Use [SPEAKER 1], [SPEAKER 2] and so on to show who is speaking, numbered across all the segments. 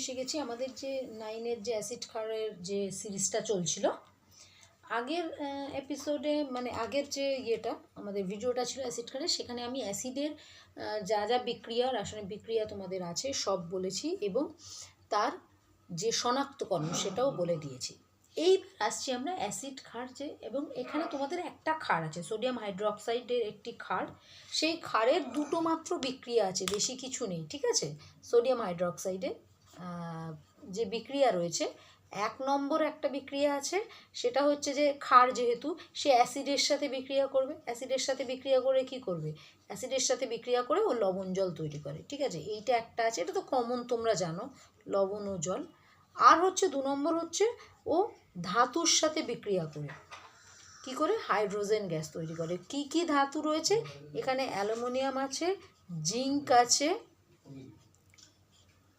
[SPEAKER 1] এসে গেছি। আমাদের যে নাইনের যে অ্যাসিড খারের যে সিরিজটা চলছিল, আগের এপিসোডে মানে আগের যে ইয়েটা, আমাদের ভিডিওটা ছিল অ্যাসিড খারের সেখানে আমি অ্যাসিডের যা যা বিক্রিয়া, রাসায়নিক বিক্রিয়া তোমাদের আছে, সব বলেছি এবং তার যে শনাক্তকরণ সেটাও বলে দিয়েছি। এই আসছি আমরা অ্যাসিড ক্ষার যে, এবং এখানে তোমাদের একটা ক্ষার আছে সোডিয়াম হাইড্রোক্সাইডের একটি ক্ষার। সেই ক্ষারের দুটো মাত্র বিক্রিয়া আছে, বেশি কিছু নেই, ঠিক আছে? সোডিয়াম হাইড্রোক্সাইডে যে বিক্রিয়া রয়েছে, এক নম্বর একটা বিক্রিয়া আছে, সেটা হচ্ছে যে ক্ষার যেহেতু, সে অ্যাসিডের সাথে বিক্রিয়া করবে। অ্যাসিডের সাথে বিক্রিয়া করে কি করবে? অ্যাসিডের সাথে বিক্রিয়া করে ও লবণ জল তৈরি করে, ঠিক আছে? এইটা একটা আছে, এটা তো কমন তোমরা জানো, লবণ ও জল। আর হচ্ছে দু নম্বর হচ্ছে ও ধাতুর সাথে বিক্রিয়া করে, কি করে? হাইড্রোজেন গ্যাস তৈরি করে। কি কি ধাতু রয়েছে? এখানে অ্যালুমিনিয়াম আছে, জিঙ্ক আছে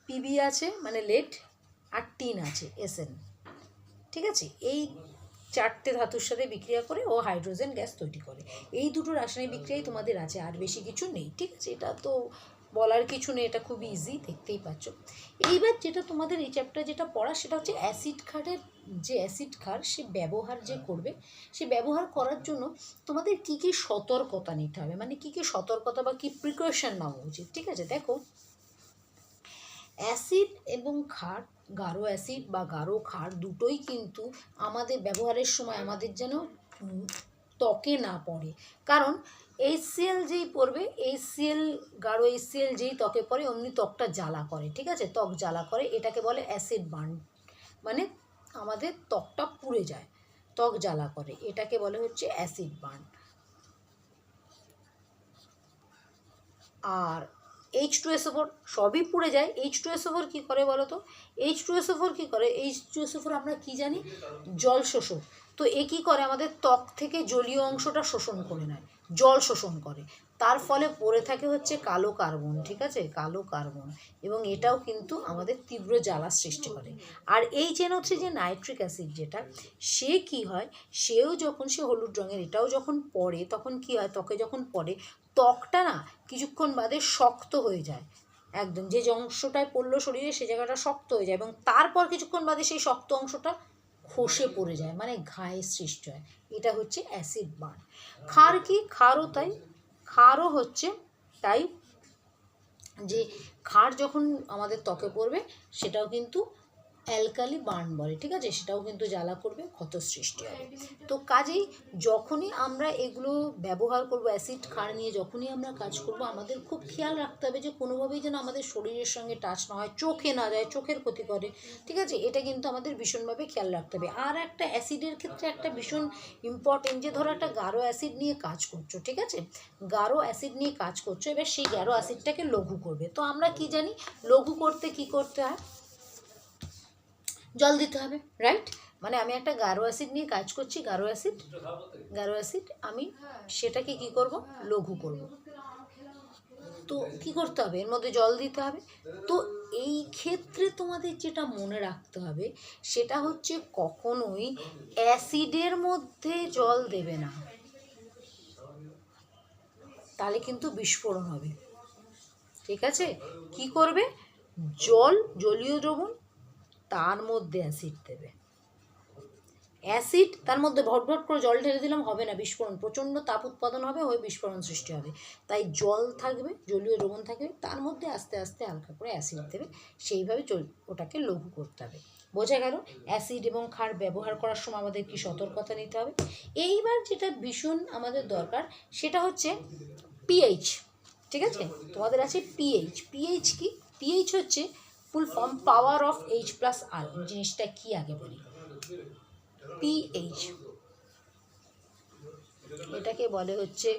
[SPEAKER 1] পিবি আছে মানে লেট আর টিন আছে এসএন ঠিক আছে? এই চারটে ধাতুর সাথে বিক্রিয়া করে ও হাইড্রোজেন গ্যাস তৈরি করে। এই দুটো রাসায়নিক বিক্রিয়াই তোমাদের আছে, আর বেশি কিছু নেই। ঠিক আছে? এটা তো বলার কিছু নেই, এটা খুব ইজি দেখতেই পাচ্ছ। এইবার যেটা তোমাদের এই চ্যাপ্টার যেটা পড়া, সেটা হচ্ছে অ্যাসিড খারের, যে অ্যাসিড খার, সে ব্যবহার যে করবে, সে ব্যবহার করার জন্য তোমাদের কি কি সতর্কতা নিতে হবে? মানে কি কি সতর্কতা বা কি প্রিকশন নেওয়া উচিত? ঠিক আছে? দেখো অ্যাসিড এবং ক্ষার, গাঢ় অ্যাসিড বা গাঢ় ক্ষার দুটোই কিন্তু আমাদের ব্যবহারের সময় আমাদের যেন ত্বকে না পড়ে। কারণ এইচসিএল যেই পড়বে এইচসিএল গাঢ় এইচসিএল যেই ত্বকে পড়ে, অমনি ত্বকটা জ্বালা করে, ঠিক আছে? ত্বক জ্বালা করে, এটাকে বলে অ্যাসিড বার্ন। মানে আমাদের ত্বকটা পুড়ে যায়, ত্বক জ্বালা করে, এটাকে বলে হচ্ছে অ্যাসিড বার্ন। আর এইচ টু এসও ফোর সবই পুড়ে যায়। এইচ টু এসও ফোর কী করে বলো তো? এইচ টু এসও ফোর কী করে? এইচ টু এসও ফোর আমরা কী জানি? জল শোষক তো এ কী করে? আমাদের ত্বক থেকে জলীয় অংশটা শোষণ করে নেয়। জল শোষণ করে। তার ফলে পড়ে থাকে হচ্ছে কালো কার্বন, ঠিক আছে? কালো কার্বন। এবং এটাও কিন্তু আমাদের তীব্র জ্বালা সৃষ্টি করে। আর এই চেন হচ্ছে যে নাইট্রিক অ্যাসিড যেটা, সে কি হয়? সেও যখন সে হলুদ রঙের, এটাও যখন পড়ে, তখন কি হয়? ত্বকে যখন পড়ে ত্বকটা না কিছুক্ষণ বাদে শক্ত হয়ে যায়। একদম যে অংশটায় পড়ল শরীরে সে জায়গাটা শক্ত হয়ে যায় এবং তারপর কিছুক্ষণ বাদে সেই শক্ত অংশটা খসে পড়ে যায় মানে ঘায়ের সৃষ্টি হয়। এটা হচ্ছে অ্যাসিড বার্ন। ক্ষার কি? ক্ষারও তাই। ক্ষারও হচ্ছে তাই যে ক্ষার যখন আমাদের ত্বকে পড়বে সেটাও কিন্তু অ্যালকালি বার্ন বলে ঠিক আছে? সেটাও কিন্তু জ্বালা করবে ক্ষত সৃষ্টি হবে তো কাজেই যখনই আমরা এগুলো ব্যবহার করব অ্যাসিড ক্ষার নিয়ে যখনই আমরা কাজ করব আমাদের খুব খেয়াল রাখতে হবে যে কোনোভাবেই যেন আমাদের শরীরের সঙ্গে টাচ না হয় চোখে না যায় চোখের ক্ষতি করে ঠিক আছে? এটা কিন্তু আমাদের ভীষণভাবে খেয়াল রাখতে হবে। আর একটা অ্যাসিডের ক্ষেত্রে একটা ভীষণ ইম্পর্টেন্ট যে ধরো একটা গাঢ় অ্যাসিড নিয়ে কাজ করছ ঠিক আছে? গাঢ় অ্যাসিড নিয়ে কাজ করছ এবার সেই গাঢ় অ্যাসিডটাকে লঘু করবে। তো আমরা কি জানি লঘু করতে কি করতে হয়? জল দিতে হবে রাইট মানে আমি একটা গারো অ্যাসিড নিয়ে কাজ করছি গারো অ্যাসিড গারো অ্যাসিড আমি সেটাকে কি করব? লঘু করব। তো কি করতে হবে? এর মধ্যে জল দিতে হবে। তো এই ক্ষেত্রে তোমাদের যেটা মনে রাখতে হবে, সেটা হচ্ছে কখনোই অ্যাসিডের মধ্যে জল দেবে না। তাহলে কিন্তু বিস্ফোরণ হবে। ঠিক আছে? কি করবে? জল, জলীয় দ্রবণ তার মধ্যে অ্যাসিড দেবে। অ্যাসিড, তার মধ্যে ভটভট করে জল ঢেলে দিলাম, হবে না, বিস্ফোরণ। প্রচণ্ড তাপ উৎপাদন হবে হয়ে বিস্ফোরণ সৃষ্টি হবে। তাই জল থাকবে, জলীয় দ্রবণ থাকবে, তার মধ্যে আস্তে আস্তে হালকা করে অ্যাসিড দেবে। সেইভাবে ওটাকে লঘু করতে হবে। বোঝা গেল, অ্যাসিড এবং ক্ষার ব্যবহার করার সময় আমাদের কি সতর্কতা নিতে হবে? এইবার যেটা ভীষণ আমাদের দরকার, সেটা হচ্ছে পিএইচ ঠিক আছে? তোমাদের আছে পিএইচ পিএইচ কি? পিএইচ হচ্ছে full form power of H plus আর জিনিসটা কি আগে বলি? পিএইচ এটাকে বলে হচ্ছে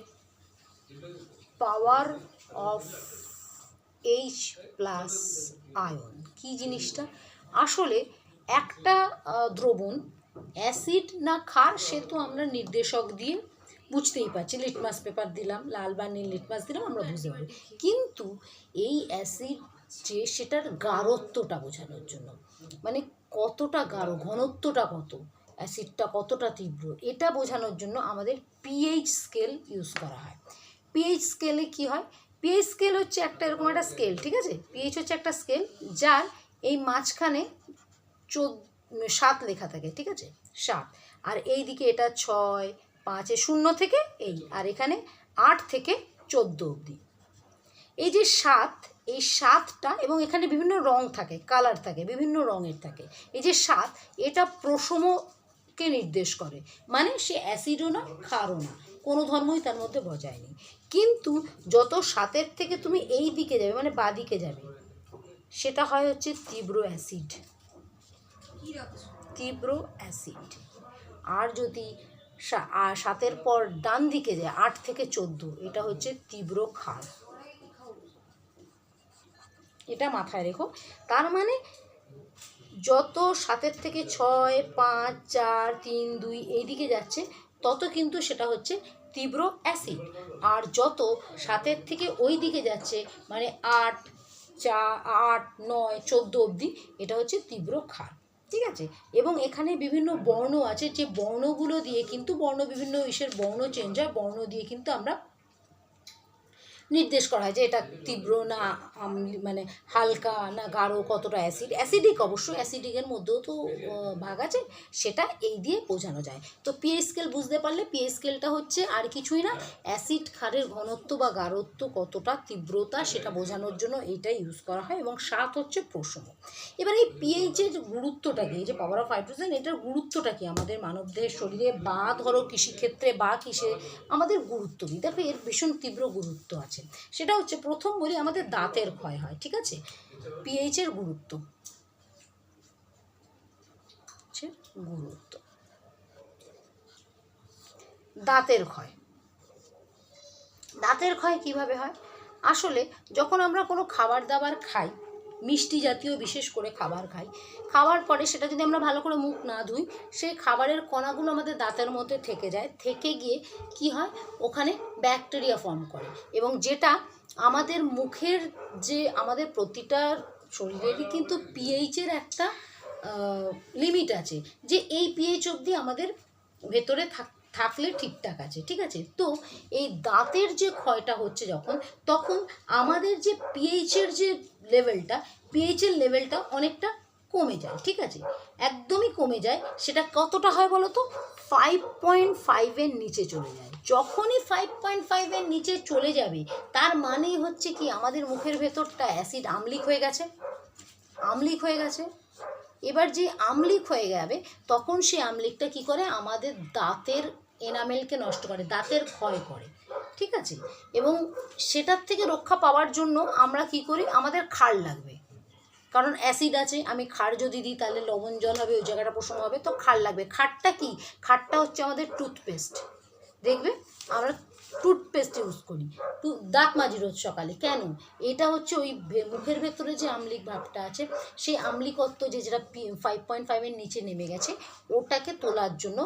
[SPEAKER 1] power of H plus ion কি জিনিসটা? আসলে একটা দ্রবণ অ্যাসিড না ক্ষার সে তো আমরা নির্দেশক দিয়ে বুঝতেই পারছি। লিটমাস পেপার দিলাম, লাল বা নীল লিটমাস দিলাম, আমরা বুঝতে পারি কিন্তু এই অ্যাসিড যে সেটার গাঢ়ত্বটা বোঝানোর জন্য। মানে কতটা গাঢ়, ঘনত্বটা কত, অ্যাসিডটা কতটা তীব্র, এটা বোঝানোর জন্য আমাদের পিএইচ স্কেল ইউজ করা হয়। পিএইচ স্কেলে কি হয়? পিএইচ স্কেল হচ্ছে একটা এরকম একটা স্কেল ঠিক আছে? পিএইচ হচ্ছে একটা স্কেল যার এই মাঝখানে চোদ্দ, সাত লেখা থাকে, ঠিক আছে? সাত। আর এই দিকে এটা ছয়, পাঁচে শূন্য থেকে এই, আর এখানে আট থেকে চোদ্দ অবধি। এই যে সাত এই সাতটা এবং এখানে বিভিন্ন রং থাকে কালার থাকে, বিভিন্ন রঙের থাকে। এই যে সাত এটা প্রশমকে নির্দেশ করে। মানে সে অ্যাসিডও না ক্ষারও না, কোনো ধর্মই তার মধ্যে বজায় নেই। কিন্তু যত সাতের থেকে তুমি এই দিকে যাবে মানে বা দিকে যাবে, সেটা হয় হচ্ছে তীব্র অ্যাসিড তীব্র অ্যাসিড আর যদি সাতের পর ডান দিকে যায়, আট থেকে চোদ্দ, এটা হচ্ছে তীব্র ক্ষার। এটা মাথায় রেখো। তার মানে যত সাতের থেকে ছয়, পাঁচ, চার, তিন, দুই এইদিকে যাচ্ছে, তত কিন্তু সেটা হচ্ছে তীব্র অ্যাসিড আর যত সাতের থেকে ওই দিকে যাচ্ছে মানে আট, চা, আট, নয়, চোদ্দ অবধি, এটা হচ্ছে তীব্র ক্ষার। ঠিক আছে? এবং এখানে বিভিন্ন বর্ণ আছে, যে বর্ণগুলো দিয়ে কিন্তু বর্ণ, বিভিন্ন ইসের বর্ণ চেঞ্জ হয়, বর্ণ দিয়ে কিন্তু আমরা নির্দেশ করা হয় যে এটা তীব্র না মানে হালকা না গাঢ় কতটা অ্যাসিড অ্যাসিডিক অবশ্যই অ্যাসিডিকের মধ্যেও তো ভাগ আছে, সেটা এই দিয়ে বোঝানো যায়। তো পিএইচ স্কেল বুঝতে পারলে পিএইচ স্কেলটা হচ্ছে আর কিছুই না অ্যাসিড ক্ষারের ঘনত্ব বা গাঢ়ত্ব কতটা তীব্রতা সেটা বোঝানোর জন্য এইটা ইউজ করা হয় এবং সাত হচ্ছে প্রসম। এবার এই পিএইচের গুরুত্বটা কি? যে পাওয়ার অফ হাইড্রোজেন এটার গুরুত্বটা কি? আমাদের মানবদেহের শরীরে বা ধরো কৃষিক্ষেত্রে বা কিসে আমাদের গুরুত্ব কি? দেখো এর ভীষণ তীব্র গুরুত্ব আছে। সেটা হচ্ছে প্রথম বলি আমাদের দাঁতের ক্ষয় হয়, ঠিক আছে? পিএইচের গুরুত্ব। হচ্ছে গুরুত্ব। দাঁতের ক্ষয়। দাঁতের ক্ষয় কীভাবে হয়? আসলে যখন আমরা কোনো খাবার দাবার খাই মিষ্টি জাতীয় বিশেষ করে খাবার খাই। খাওয়ার পরে সেটা যদি আমরা ভালো করে মুখ না ধুই, সেই খাবারের কণাগুলো আমাদের দাঁতের মধ্যে থেকে যায়। থেকে গিয়ে কি হয়? ওখানে ব্যাকটেরিয়া ফর্ম করে। এবং যেটা আমাদের মুখের যে আমাদের প্রতিটা শরীরেরই কিন্তু পিএইচের একটা লিমিট আছে। যে এই পিএইচ অবধি আমাদের ভেতরে থাক থাকলে ঠিকঠাক আছে, ঠিক আছে? তো এই দাঁতের যে ক্ষয়টা হচ্ছে যখন, তখন আমাদের যে পিএইচের যে লেভেলটা পিএইচের লেভেলটা অনেকটা কমে যায়, ঠিক আছে? একদমই কমে যায়, সেটা কতটা হয় বলো তো ফাইভ পয়েন্ট ফাইভের নিচে চলে যায়। যখনই ফাইভ পয়েন্ট ফাইভের নিচে চলে যাবে, তার মানেই হচ্ছে কি আমাদের মুখের ভেতরটা অ্যাসিড আমলিক হয়ে গেছে। আমলিক হয়ে গেছে। এবার যে আমলিক হয়ে যাবে, তখন সেই আমলিকটা কি করে? আমাদের দাঁতের এনামেলকে নষ্ট করে, দাঁতের ক্ষয় করে, ঠিক আছে? এবং সেটার থেকে রক্ষা পাওয়ার জন্য আমরা কি করি? আমাদের খাড় লাগবে। কারণ অ্যাসিড আছে, আমি খাড় যদি দিই তাহলে লবণ জল হবে, ওই জায়গাটা প্রসম হবে, তো খাড় লাগবে। খাড়টা কি? খাড়টা হচ্ছে আমাদের টুথপেস্ট। দেখবে আমরা টুথপেস্ট ইউজ করি। টু দাঁত মাজি রোজ সকালে, কেন? এটা হচ্ছে ওই মুখের ভেতরে যে আমলিক ভাবটা আছে, সেই আমলিকত্ব যে যেটা ফাইভ পয়েন্ট ফাইভের নিচে নেমে গেছে, ওটাকে তোলার জন্য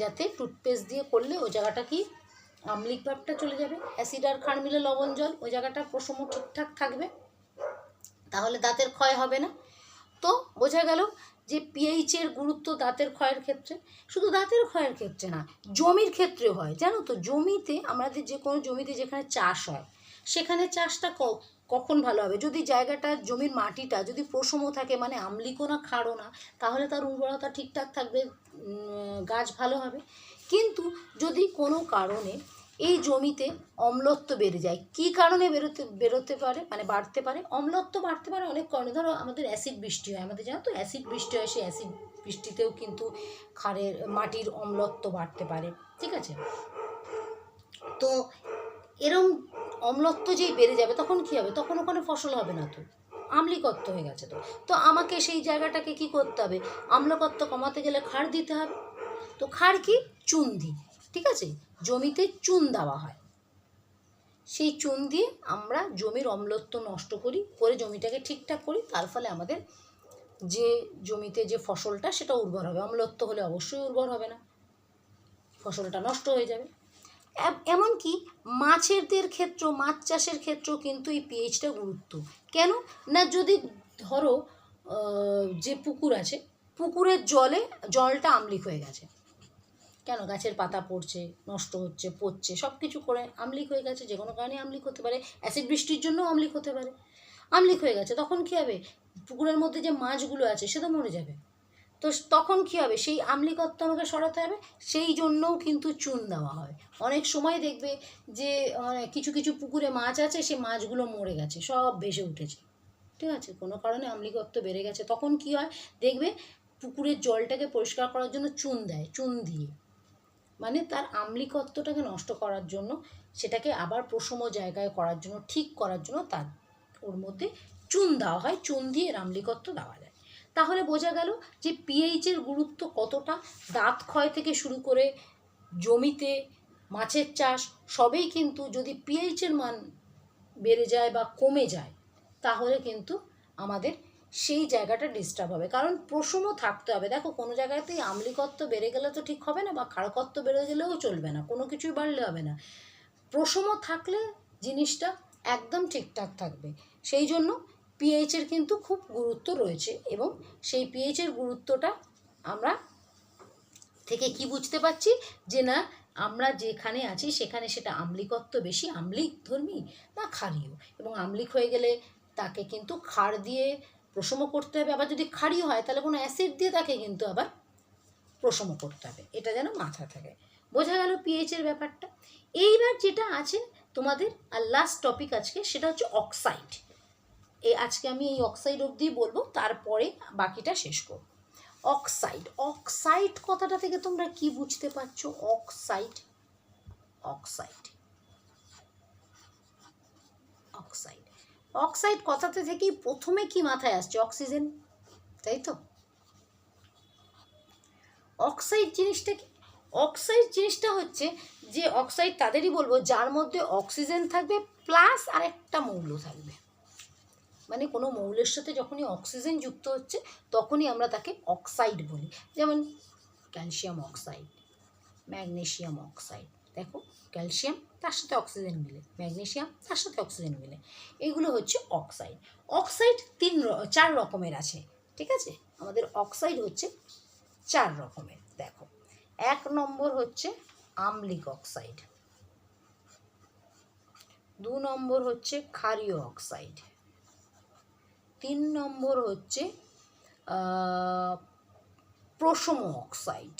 [SPEAKER 1] যাতে টুথপেস্ট দিয়ে করলে ওই জায়গাটা কি আমলিক ভাবটা চলে যাবে। অ্যাসিড আর খাড় মিলে লবণ জল, ওই জায়গাটা প্রসম ঠিকঠাক থাকবে, তাহলে দাঁতের ক্ষয় হবে না। তো বোঝা গেল যে পিএইচের গুরুত্ব দাঁতের ক্ষয়ের ক্ষেত্রে, শুধু দাঁতের ক্ষয়ের ক্ষেত্রে না, জমির ক্ষেত্রেও হয়। জানো তো, জমিতে আমাদের যে কোনো জমিতে যেখানে চাষ হয়, সেখানে চাষটা কখন ভালো হবে? যদি জায়গাটা, জমির মাটিটা যদি প্রসম থাকে মানে আমলিকও না খাড়ো না, তাহলে তার উর্বরতা ঠিকঠাক থাকবে গাছ ভালো হবে। কিন্তু যদি কোনো কারণে এই জমিতে অম্লত্ব বেড়ে যায়। কী কারণে বেরোতে বেরোতে পারে? মানে বাড়তে পারে? অম্লত্ব বাড়তে পারে অনেক কারণে। ধরো আমাদের অ্যাসিড বৃষ্টি হয়। আমাদের জানো তো অ্যাসিড বৃষ্টি হয়, সেই অ্যাসিড বৃষ্টিতেও কিন্তু খারের মাটির অম্লত্ব বাড়তে পারে। ঠিক আছে? তো এরম অম্লত্ব যেই বেড়ে যাবে, তখন কী হবে? তখন ওখানে ফসল হবে না তো। আম্লিকত্ব হয়ে গেছে তো। তো আমাকে সেই জায়গাটাকে কি করতে হবে? আম্লকত্ব কমাতে গেলে খাড় দিতে হবে। তো খাড় কি? চুন দিই ঠিক আছে? জমিতে চুন দেওয়া হয়। সেই চুন দিয়ে আমরা জমির অম্লত্ব নষ্ট করি, করে জমিটাকে ঠিকঠাক করি, তার ফলে আমাদের যে জমিতে যে ফসলটা, সেটা উর্বর হবে। অম্লত্ব হলে অবশ্যই উর্বর হবে না। ফসলটা নষ্ট হয়ে যাবে। এম- এমনকি মাছেরদের ক্ষেত্রেও মাছ চাষের ক্ষেত্রেও কিন্তু এই পিএইচটা গুরুত্ব। কেন? না, যদি ধরো যে পুকুর আছে, পুকুরের জলে জলটা আমলিক হয়ে গেছে। কেন গাছের পাতা পড়ছে, নষ্ট হচ্ছে পড়ছে সব কিছু করে আমলিক হয়ে গেছে, যে কোনো কারণে আমলিক হতে পারে অ্যাসিড বৃষ্টির জন্য আমলিক হতে পারে। আম্লিক হয়ে গেছে, তখন কী হবে? পুকুরের মধ্যে যে মাছগুলো আছে, সে তো মরে যাবে। তো তখন কী হবে? সেই আম্লিকত্ব আমাকে সরাতে হবে, সেই জন্যও কিন্তু চুন দেওয়া হয়। অনেক সময় দেখবে যে মানে কিছু কিছু পুকুরে মাছ আছে সে মাছগুলো মরে গেছে, সব ভেসে উঠেছে। ঠিক আছে? কোনো কারণে আম্লিকত্ব বেড়ে গেছে, তখন কি হয়? দেখবে পুকুরের জলটাকে পরিষ্কার করার জন্য চুন দেয়, চুন দিয়ে। মানে তার আম্লিকত্বটাকে নষ্ট করার জন্য, সেটাকে আবার প্রসম জায়গায় করার জন্য, ঠিক করার জন্য তার ওর মধ্যে চুন দেওয়া হয়, চুন দিয়ে আম্লিকত্ব দেওয়া যায়। তাহলে বোঝা গেল যে পিএইচের গুরুত্ব কতটা, দাঁত ক্ষয় থেকে শুরু করে জমিতে মাছের চাষ, সবেই কিন্তু যদি পিএইচের মান বেড়ে যায় বা কমে যায়, তাহলে কিন্তু আমাদের সেই জায়গাটা ডিস্টার্ব হবে। কারণ প্রসমও থাকতে হবে। দেখো, কোনো জায়গাতেই আম্লিকত্ব বেড়ে গেলে তো ঠিক হবে না বা ক্ষারকত্ব বেড়ে গেলেও চলবে না। কোনো কিছুই বাড়লে হবে না। প্রসমও থাকলে জিনিসটা একদম ঠিকঠাক থাকবে। সেই জন্য পিএইচের কিন্তু খুব গুরুত্ব রয়েছে এবং সেই পিএইচের গুরুত্বটা আমরা থেকে কি বুঝতে পারছি? যে না, আমরা যেখানে আছি সেখানে সেটা আম্লিকত্ব বেশি, আম্লিক ধর্মী না ক্ষারীয়। এবং আম্লিক হয়ে গেলে তাকে কিন্তু ক্ষার দিয়ে প্রশম করতে হবে, আবার যদি ক্ষারীয় হয় তাহলে কোনো অ্যাসিড দিয়ে তাকে কিন্তু আবার প্রশম করতে হবে। এটা যেন মাথা থাকে। বোঝা গেল পিএইচের ব্যাপারটা? এইবার যেটা আছে তোমাদের, আর লাস্ট টপিক আজকে, সেটা হচ্ছে অক্সাইড এই আজকে আমি এই অক্সাইড অবধি বলব, তারপরে বাকিটা শেষ করব। অক্সাইড অক্সাইড কথাটা থেকে তোমরা কি বুঝতে পারছ? অক্সাইড অক্সাইড অক্সাইড কথাতে থেকেই প্রথমে কি মাথায় আসছে? অক্সিজেন, তাই তো? অক্সাইড জিনিসটা কি? অক্সাইড জিনিসটা হচ্ছে যে অক্সাইড তাদেরই বলব, যার মধ্যে অক্সিজেন থাকবে প্লাস আরেকটা মৌল থাকবে। মানে কোনো মৌলের সাথে যখনই অক্সিজেন যুক্ত হচ্ছে, তখনই আমরা তাকে অক্সাইড বলি। যেমন ক্যালসিয়াম অক্সাইড ম্যাগনেশিয়াম অক্সাইড, দেখো। ক্যালসিয়াম, তার সাথে অক্সিজেন মিলে ম্যাগনেশিয়াম তার সাথে অক্সিজেন মিলে। এগুলো হচ্ছে অক্সাইড। অক্সাইড তিন চার রকমের আছে, ঠিক আছে? আমাদের অক্সাইড হচ্ছে চার রকমের, দেখো। এক নম্বর হচ্ছে আম্লিক অক্সাইড। দু নম্বর হচ্ছে ক্ষারীয় অক্সাইড। তিন নম্বর হচ্ছে প্রসম অক্সাইড।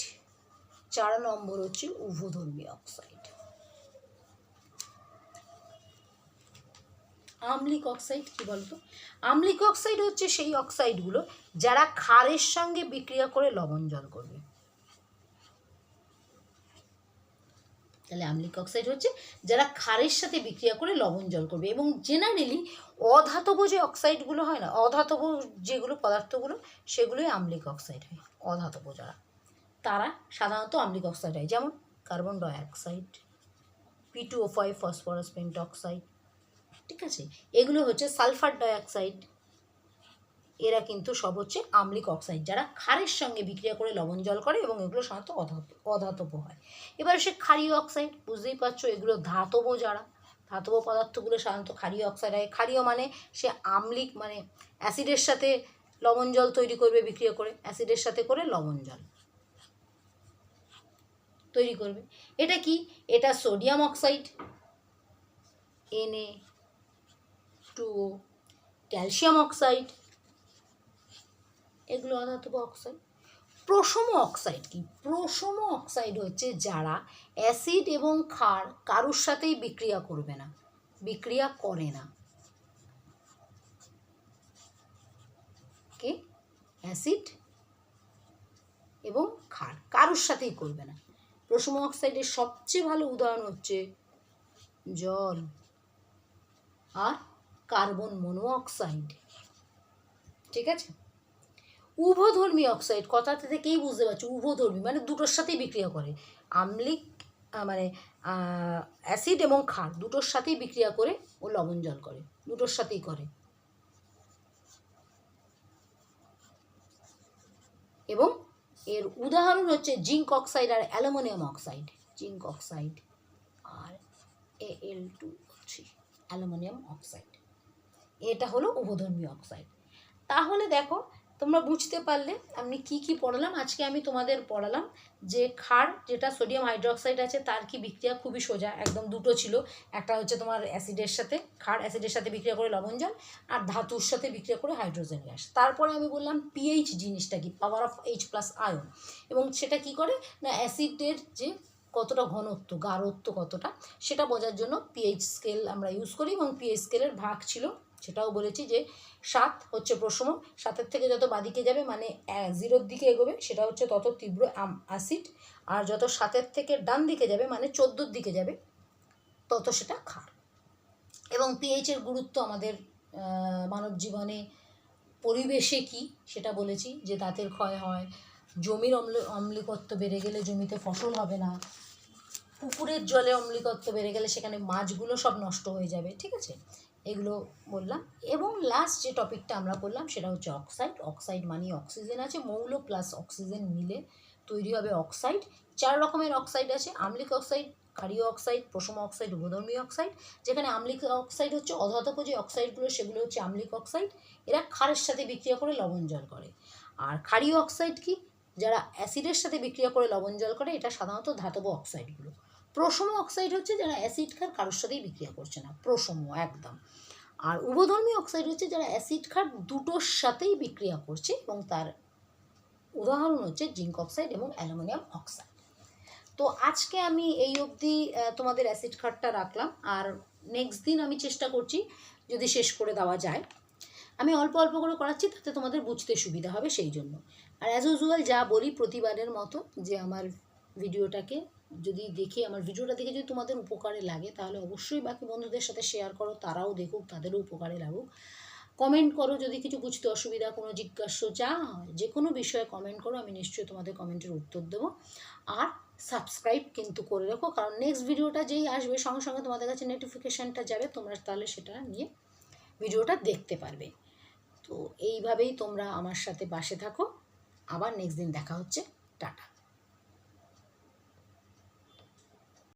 [SPEAKER 1] চার নম্বর হচ্ছে উভধর্মী অক্সাইড। আম্লিক অক্সাইড কি বলতো? আম্লিক অক্সাইড হচ্ছে সেই অক্সাইডগুলো যারা ক্ষারের সঙ্গে বিক্রিয়া করে লবণ জল করবে। তাহলে আম্লিক অক্সাইড হচ্ছে যারা ক্ষারের সাথে বিক্রিয়া করে লবণ জল করবে এবং জেনারেলি অধাতব যে অক্সাইডগুলো হয় না, অধাতব যেগুলো পদার্থগুলো, সেগুলোই আম্লিক অক্সাইড হয়, অধাতব যারা। তারা সাধারণত আম্লিক অক্সাইড হয়, যেমন carbon dioxide P two O five phosphorus pentoxide ঠিক আছে? এগুলো হচ্ছে সালফার ডাইঅক্সাইড। এরা কিন্তু সব হচ্ছে আম্লিক অক্সাইড যারা ক্ষারের সঙ্গে বিক্রিয়া করে লবণ জল করে এবং এগুলো সাধারণত অধাত, অধাতব হয়। এবার সে ক্ষারীয় অক্সাইড, বুঝতেই পারছ এগুলো ধাতব যারা, ধাতব পদার্থগুলো সাধারণত ক্ষারীয় অক্সাইড হয়। ক্ষারীয় মানে সে আম্লিক মানে অ্যাসিডের সাথে লবণ জল তৈরি করবে, বিক্রিয়া করে, অ্যাসিডের সাথে করে লবণ জল তৈরি করবে। এটা কি? এটা sodium oxide. NA two calcium oxide এগুলো অধাতব অক্সাইড প্রশম অক্সাইড কি? প্রশম অক্সাইড হচ্ছে যারা অ্যাসিড এবং ক্ষার কারুর সাথেই বিক্রিয়া করবে না, বিক্রিয়া করে না। কে? অ্যাসিড এবং ক্ষার কারুর সাথেই করবে না। প্রশম অক্সাইডের সবচেয়ে ভালো উদাহরণ হচ্ছে জল। আর কার্বন মনোঅক্সাইড। ঠিক আছে? উভধর্মী অক্সাইড কথাতে থেকেই বুঝতে পারছ, উভধর্মী মানে দুটোর সাথেই বিক্রিয়া করে। আম্লিক মানে অ্যাসিড এবং ক্ষার দুটোর সাথেই বিক্রিয়া করে ও লবণ জল করে, দুটোর সাথেই করে। এবং এর উদাহরণ হচ্ছে জিঙ্ক অক্সাইড আর aluminium oxide. Zinc oxide R A L two three aluminium oxide. এটা হলো উভধর্মী অক্সাইড। তাহলে দেখো, তোমরা বুঝতে পারলে আমি কি কি পড়ালাম। আজকে আমি তোমাদের পড়ালাম যে ক্ষার, যেটা সোডিয়াম হাইড্রোক্সাইড আছে, তার কি বিক্রিয়া খুবই সোজা, একদম দুটো ছিল। একটা হচ্ছে তোমার অ্যাসিডের সাথে, ক্ষার অ্যাসিডের সাথে বিক্রিয়া করে লবণ জল, আর ধাতুর সাথে বিক্রিয়া করে হাইড্রোজেন গ্যাস। তারপরে আমি বললাম পিএইচ জিনিসটা কি? Power of H plus ion. এবং সেটা কি করে? না, অ্যাসিডের যে কতটা ঘনত্ব, গাঢ়ত্ব কতটা, সেটা বোঝার জন্য পিএইচ স্কেল আমরা ইউজ করি এবং পিএইচ স্কেলের ভাগ ছিল সেটাও বলেছি যে সাত হচ্ছে প্রশম সাতের থেকে যত বাদিকে যাবে মানে জিরোর দিকে এগোবে, সেটা হচ্ছে তত তীব্র অ্যাসিড। আর যত সাতের থেকে ডান দিকে যাবে মানে চোদ্দোর দিকে যাবে, তত সেটা ক্ষার। এবং পিএইচের গুরুত্ব আমাদের মানব জীবনে পরিবেশে কি, সেটা বলেছি যে দাঁতের ক্ষয় হয়, জমির অম্ল, অম্লিকত্ব বেড়ে গেলে জমিতে ফসল হবে না, পুকুরের জলে অম্লিকত্ব বেড়ে গেলে সেখানে মাছগুলো সব নষ্ট হয়ে যাবে, ঠিক আছে? এগুলো বললাম। এবং লাস্ট যে টপিকটা আমরা করলাম সেটা হচ্ছে অক্সাইড অক্সাইড মানে অক্সিজেন আছে। মৌল প্লাস অক্সিজেন মিলে তৈরি হবে অক্সাইড চার রকমের অক্সাইড আছে। আম্লিক অক্সাইড ক্ষারীয় অক্সাইড প্রসম অক্সাইড উপধর্মী অক্সাইড যেখানে আম্লিক অক্সাইড হচ্ছে অধাতক যে অক্সাইডগুলো সেগুলো হচ্ছে আম্লিক অক্সাইড এরা ক্ষারের সাথে বিক্রিয়া করে লবণ জল করে। আর ক্ষারীয় অক্সাইড কি? যারা অ্যাসিডের সাথে বিক্রিয়া করে লবণ জল করে, এটা সাধারণত ধাতব অক্সাইডগুলো প্রশম অক্সাইড হচ্ছে যারা অ্যাসিড খার কারোর সাথেই বিক্রিয়া করছে না প্রসম একদম। আর উভধর্মী অক্সাইড হচ্ছে যারা অ্যাসিড খার দুটোর সাথেই বিক্রিয়া করছে এবং তার উদাহরণ হচ্ছে জিঙ্ক অক্সাইড এবং অ্যালুমিনিয়াম অক্সাইড। তো আজকে আমি এই অবধি তোমাদের অ্যাসিড খারটা রাখলাম। আর নেক্সট দিন আমি চেষ্টা করছি যদি শেষ করে দেওয়া যায়। আমি অল্প অল্প করে করাচ্ছি, তাতে তোমাদের বুঝতে সুবিধা হবে সেই জন্য। আর অ্যাজ ইউজুয়াল যা বলি প্রতিবারের মতো যে আমার ভিডিওটাকে যদি দেখে, আমার ভিডিওটা দেখে যদি তোমাদের উপকারে লাগে, তাহলে অবশ্যই বাকি বন্ধুদের সাথে শেয়ার করো, তারাও দেখুক, তাদেরও উপকারে লাগুক। কমেন্ট করো যদি কিছু বুঝতে অসুবিধা, কোনো জিজ্ঞাসা, যা হয়, যে কোনো বিষয়ে কমেন্ট করো, আমি নিশ্চয়ই তোমাদের কমেন্টের উত্তর দেবো। আর সাবস্ক্রাইব কিন্তু করে রাখো, কারণ নেক্সট ভিডিওটা যেই আসবে, সঙ্গে সঙ্গে তোমাদের কাছে নোটিফিকেশানটা যাবে, তোমরা তাহলে সেটা নিয়ে ভিডিওটা দেখতে পারবে। তো এইভাবেই তোমরা আমার সাথে বাসে থাকো। আবার নেক্সট দিন দেখা হচ্ছে। টাটা।